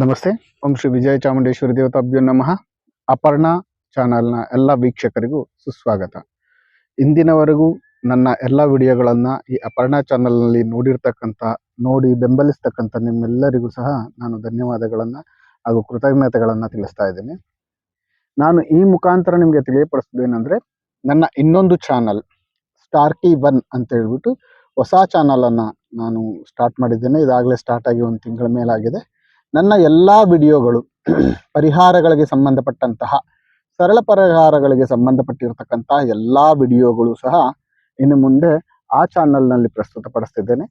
ನಮಸ್ತೆ, ಓಂ ಶ್ರೀ ವಿಜಯ ಚಾಮುಂಡೇಶ್ವರಿ ದೇವತಾಭ್ಯೋ ನಮಃ. ಅಪರ್ಣಾ ಚಾನಲ್ನ ಎಲ್ಲ ವೀಕ್ಷಕರಿಗೂ ಸುಸ್ವಾಗತ. ಇಂದಿನವರೆಗೂ ನನ್ನ ಎಲ್ಲ ವಿಡಿಯೋಗಳನ್ನು ಈ ಅಪರ್ಣಾ ಚಾನಲ್ನಲ್ಲಿ ನೋಡಿರ್ತಕ್ಕಂಥ, ನೋಡಿ ಬೆಂಬಲಿಸ್ತಕ್ಕಂಥ ನಿಮ್ಮೆಲ್ಲರಿಗೂ ಸಹ ನಾನು ಧನ್ಯವಾದಗಳನ್ನು ಹಾಗೂ ಕೃತಜ್ಞತೆಗಳನ್ನು ತಿಳಿಸ್ತಾ ಇದ್ದೇನೆ. ನಾನು ಈ ಮುಖಾಂತರ ನಿಮಗೆ ತಿಳಿಯಪಡಿಸಿದ್ದೇನೆಂದರೆ ನನ್ನ ಇನ್ನೊಂದು ಚಾನಲ್, ಸ್ಟಾರ್ಕಿ ಒನ್ ಅಂತ ಹೇಳ್ಬಿಟ್ಟು ಹೊಸ ಚಾನಲನ್ನು ನಾನು ಸ್ಟಾರ್ಟ್ ಮಾಡಿದ್ದೇನೆ. ಇದಾಗಲೇ ಸ್ಟಾರ್ಟ್ ಆಗಿ ಒಂದು ತಿಂಗಳ ಮೇಲಾಗಿದೆ. ನನ್ನ ಎಲ್ಲ ವಿಡಿಯೋಗಳು ಪರಿಹಾರಗಳಿಗೆ ಸಂಬಂಧಪಟ್ಟಂತಹ, ಸರಳ ಪರಿಹಾರಗಳಿಗೆ ಸಂಬಂಧಪಟ್ಟಿರತಕ್ಕಂತಹ ಎಲ್ಲ ವಿಡಿಯೋಗಳು ಸಹ ಇನ್ನು ಮುಂದೆ ಆ ಚಾನಲ್ನಲ್ಲಿ ಪ್ರಸ್ತುತಪಡಿಸ್ತಿದ್ದೇನೆ.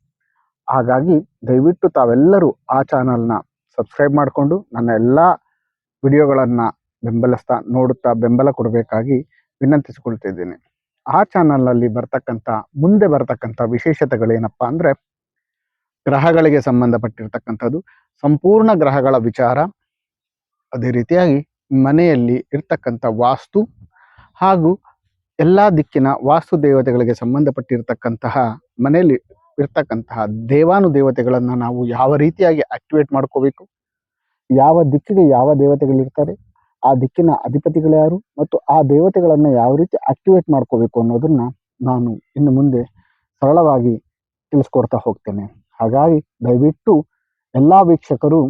ಹಾಗಾಗಿ ದಯವಿಟ್ಟು ತಾವೆಲ್ಲರೂ ಆ ಚಾನಲ್ನ ಸಬ್ಸ್ಕ್ರೈಬ್ ಮಾಡಿಕೊಂಡು ನನ್ನ ಎಲ್ಲ ವಿಡಿಯೋಗಳನ್ನು ಬೆಂಬಲಿಸ್ತಾ, ನೋಡುತ್ತಾ ಬೆಂಬಲ ಕೊಡಬೇಕಾಗಿ ವಿನಂತಿಸಿಕೊಳ್ತಿದ್ದೇನೆ. ಆ ಚಾನಲ್ನಲ್ಲಿ ಬರ್ತಕ್ಕಂಥ, ಮುಂದೆ ಬರ್ತಕ್ಕಂಥ ವಿಶೇಷತೆಗಳೇನಪ್ಪ ಅಂದರೆ ಗ್ರಹಗಳಿಗೆ ಸಂಬಂಧಪಟ್ಟಿರ್ತಕ್ಕಂಥದ್ದು, ಸಂಪೂರ್ಣ ಗ್ರಹಗಳ ವಿಚಾರ, ಅದೇ ರೀತಿಯಾಗಿ ಮನೆಯಲ್ಲಿ ಇರ್ತಕ್ಕಂಥ ವಾಸ್ತು ಹಾಗೂ ಎಲ್ಲ ದಿಕ್ಕಿನ ವಾಸ್ತು ದೇವತೆಗಳಿಗೆ ಸಂಬಂಧಪಟ್ಟಿರ್ತಕ್ಕಂತಹ, ಮನೆಯಲ್ಲಿ ಇರ್ತಕ್ಕಂತಹ ದೇವಾನು ದೇವತೆಗಳನ್ನು ನಾವು ಯಾವ ರೀತಿಯಾಗಿ ಆಕ್ಟಿವೇಟ್ ಮಾಡ್ಕೋಬೇಕು? ಯಾವ ದಿಕ್ಕಿಗೆ ಯಾವ ದೇವತೆಗಳಿರ್ತಾರೆ ಆ ದಿಕ್ಕಿನ ಅಧಿಪತಿಗಳು ಯಾರು? ಮತ್ತು ಆ ದೇವತೆಗಳನ್ನು ಯಾವ ರೀತಿ ಆಕ್ಟಿವೇಟ್ ಮಾಡ್ಕೋಬೇಕು ಅನ್ನೋದನ್ನ ನಾನು ಇನ್ನು ಮುಂದೆ ಸರಳವಾಗಿ ತಿಳಿಸ್ಕೊಡ್ತಾ ಹೋಗ್ತೇನೆ. ಹಾಗಾಗಿ ದಯವಿಟ್ಟು ಎಲ್ಲ ವೀಕ್ಷಕರು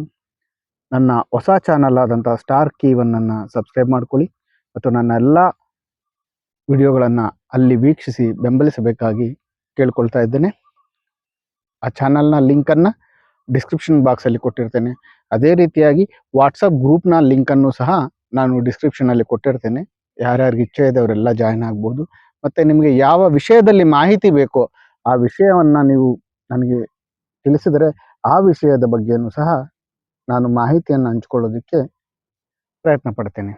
ನನ್ನ ಹೊಸ ಚಾನಲ್ ಆದಂಥ ಸ್ಟಾರ್ ಕೀವನ್ನನ್ನು ಸಬ್ಸ್ಕ್ರೈಬ್ ಮಾಡ್ಕೊಳ್ಳಿ ಮತ್ತು ನನ್ನ ಎಲ್ಲ ವಿಡಿಯೋಗಳನ್ನು ಅಲ್ಲಿ ವೀಕ್ಷಿಸಿ ಬೆಂಬಲಿಸಬೇಕಾಗಿ ಕೇಳ್ಕೊಳ್ತಾ ಇದ್ದೇನೆ. ಆ ಚಾನಲ್ನ ಲಿಂಕನ್ನು ಡಿಸ್ಕ್ರಿಪ್ಷನ್ ಬಾಕ್ಸಲ್ಲಿ ಕೊಟ್ಟಿರ್ತೇನೆ. ಅದೇ ರೀತಿಯಾಗಿ ವಾಟ್ಸಪ್ ಗ್ರೂಪ್ನ ಲಿಂಕನ್ನು ಸಹ ನಾನು ಡಿಸ್ಕ್ರಿಪ್ಷನಲ್ಲಿ ಕೊಟ್ಟಿರ್ತೇನೆ. ಯಾರ್ಯಾರಿಗೆ ಇಚ್ಛೆ ಇದ್ದವರೆಲ್ಲ ಜಾಯ್ನ್ ಆಗ್ಬೋದು. ಮತ್ತು ನಿಮಗೆ ಯಾವ ವಿಷಯದಲ್ಲಿ ಮಾಹಿತಿ ಬೇಕೋ ಆ ವಿಷಯವನ್ನು ನೀವು ನನಗೆ ತಿಳಿಸಿದರೆ ಆ ವಿಷಯದ ಬಗ್ಗೆಯೂ ಸಹ ನಾನು ಮಾಹಿತಿಯನ್ನು ಹಂಚಿಕೊಳ್ಳೋದಕ್ಕೆ ಪ್ರಯತ್ನ ಪಡ್ತೇನೆ.